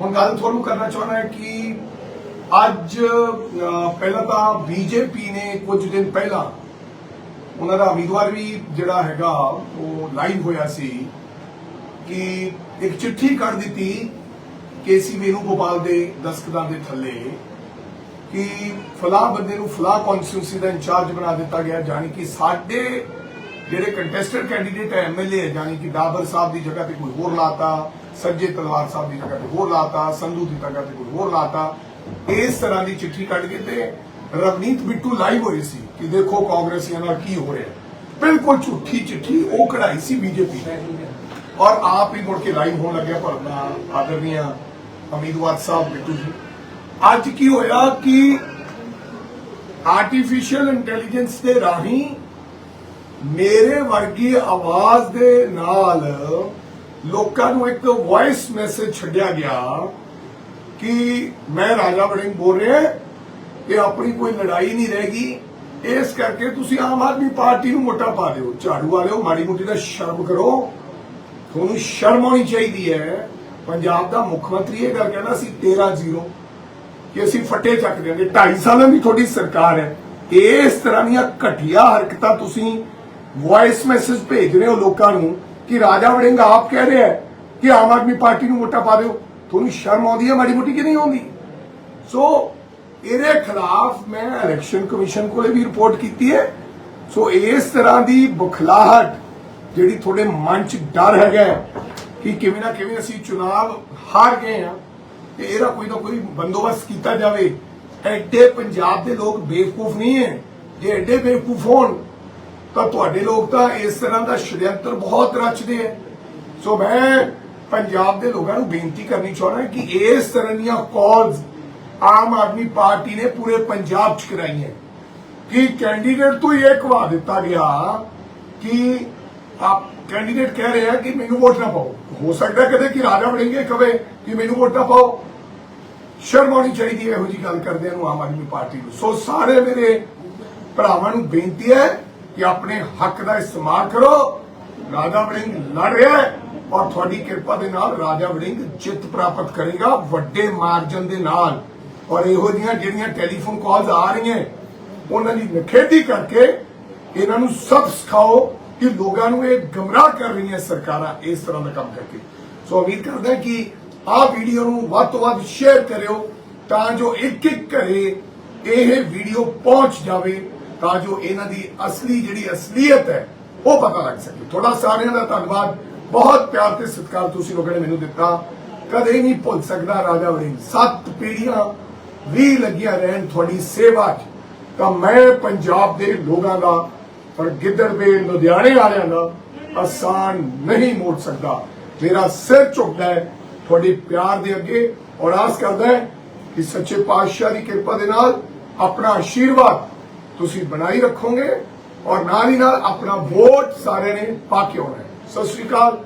ਹੁਣ ਗੱਲ ਤੁਹਾਨੂੰ ਕਰਨਾ ਚਾਹੁੰਦਾ ਕਿ ਅੱਜ ਪਹਿਲਾਂ ਤਾਂ ਬੀਜੇਪੀ ਨੇ ਕੁਝ ਦਿਨ ਪਹਿਲਾਂ ਉਹਨਾਂ ਦਾ ਉਮੀਦਵਾਰ ਵੀ ਜਿਹੜਾ ਹੈਗਾ, ਉਹ ਲਾਈਵ ਹੋਇਆ ਸੀ ਕਿ ਇੱਕ ਚਿੱਠੀ ਕੱਢ ਦਿੱਤੀ ਕੇਸੀ ਵੇਨੂਗੋਪਾਲ ਦੇ ਦਸਤਖਤਾਂ ਦੇ ਥੱਲੇ ਕਿ ਫਲਾਹ ਬੰਦੇ ਨੂੰ ਫਲਾਹ ਕੌਂਸਟੀਟਿਊਂਸੀ ਦਾ ਇੰਚਾਰਜ ਬਣਾ ਦਿੱਤਾ ਗਿਆ, ਜਾਣੀ ਕਿ ਸਾਡੇ ਜਿਹੜੇ ਕੰਟੈਸਟਡ ਕੈਂਡੀਡੇਟ ਹੈ ਐਮਐਲਏ ਜਾਣੀ ਕਿ ਡਾਬਰ ਸਾਹਿਬ ਦੀ ਜਗ੍ਹਾ ਤੇ ਕੋਈ ਹੋਰ ਲਾਤਾ, ਸੰਜੇ ਤਲਵਾਰ ਸਾਹਿਬ ਦੀ ਜਗ੍ਹਾ ਤੇ ਹੋਰ ਲਾਤਾ, ਸੰਧੂ ਦੀ ਜਗ੍ਹਾ ਤੇ ਕੋਈ ਹੋਰ ਲਾਤਾ, ਇਸ ਤਰ੍ਹਾਂ ਦੀ ਚਿੱਠੀ ਕੱਢ ਕੇ ਤੇ ਰਵਨੀਤ ਬਿੱਟੂ ਲਾਈਵ ਹੋਏ ਸੀ ਕਿ ਦੇਖੋ ਕਾਂਗਰਸੀਆਂ ਨਾਲ ਕੀ ਹੋ ਰਿਹਾ ਬਿਲਕੁਲ ਝੂਠੀ ਚਿੱਠੀ, ਉਹ ਕਢਾਈ ਸੀ ਬੀਜੇਪੀ ਨੇ। ਔਰ ਆਪ ਹੀ ਮੁੜ ਕੇ ਲਾਈਵ ਹੋਣ ਲੱਗਿਆ ਭਰਨਾ ਆਦਰਨੀਆ ਉਮੀਦਵਾਰ ਸਾਹਿਬ ਬਿੱਟੂ ਜੀ। ਅੱਜ ਕੀ ਹੋਇਆ ਕਿ ਆਰਟੀਫੀਸ਼ੀਅਲ ਇੰਟੈਲੀਜੈਂਸ ਦੇ ਰਾਹੀਂ ਮੇਰੇ ਵਰਗੀ ਆਵਾਜ਼ ਦੇ ਨਾਲ ਲੋਕਾਂ ਨੂੰ ਇੱਕ ਵੌਇਸ ਮੈਸੇਜ ਛੱਡਿਆ ਗਿਆ ਕਿ ਮੈਂ ਰਾਜਾ ਵੜਿੰਗ ਬੋਲ ਰਿਹਾ ਕਿ ਆਪਣੀ ਕੋਈ ਲੜਾਈ ਨਹੀਂ ਰਹੇਗੀ। ਇਸ ਕਰਕੇ ਤੁਸੀਂ ਆਮ ਆਦਮੀ ਪਾਰਟੀ ਨੂੰ ਮੋਟਾ ਪਾ ਦਿਓ। ਝਾੜੂ ਵਾਲਿਓ, ਮਾੜੀ ਮੋਟੀ ਦਾ ਸ਼ਰਮ ਕਰੋ। ਤੁਹਾਨੂੰ ਸ਼ਰਮ ਆਉਣੀ ਚਾਹੀਦੀ ਹੈ। ਪੰਜਾਬ ਦਾ ਮੁੱਖ ਮੰਤਰੀ ਇਹ ਗੱਲ ਕਹਿੰਦਾ ਸੀ 13-0 ਕਿ ਅਸੀਂ ਫੱਟੇ ਚੱਕ ਦਿਆਂਗੇ। 2.5 ਸਾਲਾਂ ਦੀ ਤੁਹਾਡੀ ਸਰਕਾਰ ਹੈ। ਇਸ ਤਰ੍ਹਾਂ ਦੀਆਂ ਘਟੀਆ ਹਰਕਤਾਂ ਤੁਸੀਂ ਵੌਇਸ ਮੈਸੇਜ ਭੇਜ ਰਹੇ ਹੋ ਲੋਕਾਂ ਨੂੰ ਕਿ ਰਾਜਾ ਵੜਿੰਗ ਆਪ ਕਹਿ ਰਿਹਾ ਹੈ ਕਿ ਆਮ ਆਦਮੀ ਪਾਰਟੀ ਨੂੰ ਵੋਟਾਂ ਪਾ ਦਿਓ। ਤੁਹਾਨੂੰ ਸ਼ਰਮ ਆਉਂਦੀ ਹੈ ਮਾੜੀ ਮੋਟੀ ਕਿ ਨਹੀਂ ਆਉਂਦੀ? ਸੋ ਇਹਦੇ ਖਿਲਾਫ ਮੈਂ ਇਲੈਕਸ਼ਨ ਕਮਿਸ਼ਨ ਕੋਲੇ ਵੀ ਰਿਪੋਰਟ ਕੀਤੀ ਹੈ। ਸੋ ਇਸ ਤਰ੍ਹਾਂ ਦੀ ਬੁਖਲਾਹਟ ਜਿਹੜੀ ਤੁਹਾਡੇ ਮਨ 'ਚ ਡਰ ਹੈਗਾ ਕਿ ਕਿਵੇਂ ਨਾ ਕਿਵੇਂ ਅਸੀਂ ਚੁਣਾਵ ਹਾਰ ਗਏ ਆ ਤੇ ਇਹਦਾ ਕੋਈ ਨਾ ਕੋਈ ਬੰਦੋਬਸਤ ਕੀਤਾ ਜਾਵੇ। ਐਡੇ ਪੰਜਾਬ ਦੇ ਲੋਕ ਬੇਵਕੂਫ ਨਹੀਂ ਹੈ। ਜੇ ਐਡੇ ਬੇਵਕੂਫ ਹੋਣ ਤਾਂ ਤੁਹਾਡੇ ਲੋਕ ਤਾਂ ਇਸ ਤਰ੍ਹਾਂ ਦਾ ਸ਼ੜਯੰਤਰ ਬਹੁਤ ਰਚਦੇ ਹੈ ਸੋ ਮੈਂ ਪੰਜਾਬ ਦੇ ਲੋਕਾਂ ਨੂੰ ਬੇਨਤੀ ਕਰਨੀ ਚਾਹੁੰਦਾ ਕਿ ਇਸ ਤਰ੍ਹਾਂ ਦੀਆਂ ਕਾਲਸ ਆਮ ਆਦਮੀ ਪਾਰਟੀ ਨੇ ਪੂਰੇ ਪੰਜਾਬ 'ਚ ਕਰਾਈਆਂ। ਕਿ ਕੈਂਡੀਡੇਟ ਤੋਂ ਇਹ ਕਵਾ ਦਿੱਤਾ ਗਿਆ ਕਿ ਆਪ ਕੈਂਡੀਡੇਟ ਕਹਿ ਰਿਹਾ ਕਿ ਮੈਨੂੰ ਵੋਟ ਨਾ ਪਾਓ। ਹੋ ਸਕਦਾ ਕਦੇ ਕਿ ਰਾਜਾ ਬਣेंगे ਕਵੇ ਕਿ ਮੈਨੂੰ ਵੋਟ ਨਾ ਪਾਓ। ਸ਼ਰਮ ਆਉਣੀ ਚਾਹੀਦੀ ਹੈ ਇਹੋ ਜੀ ਗੱਲ ਕਰਦਿਆਂ ਨੂੰ ਆਮ ਆਦਮੀ ਪਾਰਟੀ ਨੂੰ। ਸੋ ਸਾਰੇ ਮੇਰੇ ਭਰਾਵਾਂ ਨੂੰ ਬੇਨਤੀ ਹੈ ਕਿ ਆਪਣੇ ਹੱਕ ਦਾ ਇਸਤੇਮਾਲ ਕਰੋ। ਰਾਜਾ ਵੜਿੰਗ ਲੜ ਰਿਹਾ ਹੈ ਔਰ ਤੁਹਾਡੀ ਕਿਰਪਾ ਦੇ ਨਾਲ ਰਾਜਾ ਵੜਿੰਗ ਜਿੱਤ ਪ੍ਰਾਪਤ ਕਰੇਗਾ ਵੱਡੇ ਮਾਰਜਨ ਦੇ ਨਾਲ। ਔਰ ਇਹੋ ਜਿਹੀਆਂ ਜਿਹੜੀਆਂ ਟੈਲੀਫੋਨ ਕਾਲਸ ਆ ਰਹੀਆਂ, ਉਹਨਾਂ ਦੀ ਨਖੇਦੀ ਕਰਕੇ ਇਹਨਾਂ ਨੂੰ ਸਭ ਸਿਖਾਓ ਕਿ ਲੋਕਾਂ ਨੂੰ ਇਹ ਗਮਰਾਹ ਕਰ ਰਹੀਆਂ ਸਰਕਾਰਾਂ ਇਸ ਤਰ੍ਹਾਂ ਦਾ ਕੰਮ ਕਰਕੇ। ਸੋ ਉਮੀਦ ਕਰਦਾ ਕਿ ਆਹ ਵੀਡੀਓ ਨੂੰ ਵੱਧ ਤੋਂ ਵੱਧ ਸ਼ੇਅਰ ਕਰਿਓ ਤਾਂ ਜੋ ਇੱਕ ਇੱਕ ਘਰੇ ਇਹ ਵੀਡੀਓ ਪਹੁੰਚ ਜਾਵੇ। ਤਾਂ ਜੋ ਇਹਨਾਂ ਦੀ ਅਸਲੀ ਜਿਹੜੀ ਅਸਲੀਅਤ ਹੈ, ਉਹ ਪਤਾ ਲੱਗ ਸਕੇ। ਤੁਹਾਡਾ ਸਾਰਿਆਂ ਦਾ ਧੰਨਵਾਦ। ਬਹੁਤ ਪਿਆਰ ਤੇ ਸਤਿਕਾਰ ਤੁਸੀਂ ਲੋਕਾਂ ਨੇ ਮੈਨੂੰ ਦਿੱਤਾ। ਕਦੇ ਨਹੀਂ ਭੁੱਲ ਸਕਦਾ ਰਾਜਾ ਵੜਿੰਗ। ਸੱਤ ਪੀੜ੍ਹੀਆਂ ਵੀ ਲੱਗੀਆਂ ਰਹਿਣ ਤੁਹਾਡੀ ਸੇਵਾ 'ਚ। ਤਾਂ ਮੈਂ ਪੰਜਾਬ ਦੇ ਲੋਕਾਂ ਦਾ ਪਰ ਗਿੱਦੜਵੇ ਲੁਧਿਆਣੇ ਵਾਲਿਆਂ ਦਾ ਆਸਾਨ ਨਹੀਂ ਮੋੜ ਸਕਦਾ। ਮੇਰਾ ਸਿਰ ਝੁਕਦਾ ਹੈ ਤੁਹਾਡੇ ਪਿਆਰ ਦੇ ਅੱਗੇ ਔਰ ਆਸ ਕਰਦਾ ਹੈ ਕਿ ਸੱਚੇ ਪਾਤਸ਼ਾਹ ਦੀ ਕਿਰਪਾ ਦੇ ਨਾਲ ਆਪਣਾ ਆਸ਼ੀਰਵਾਦ ਤੁਸੀਂ ਬਣਾਈ ਰੱਖੋਗੇ ਔਰ ਨਾਲ ਹੀ ਨਾਲ ਆਪਣਾ ਵੋਟ ਸਾਰਿਆਂ ਨੇ ਪਾ ਕੇ ਆਉਣਾ ਸਤਿ ਸ਼੍ਰੀ ਅਕਾਲ।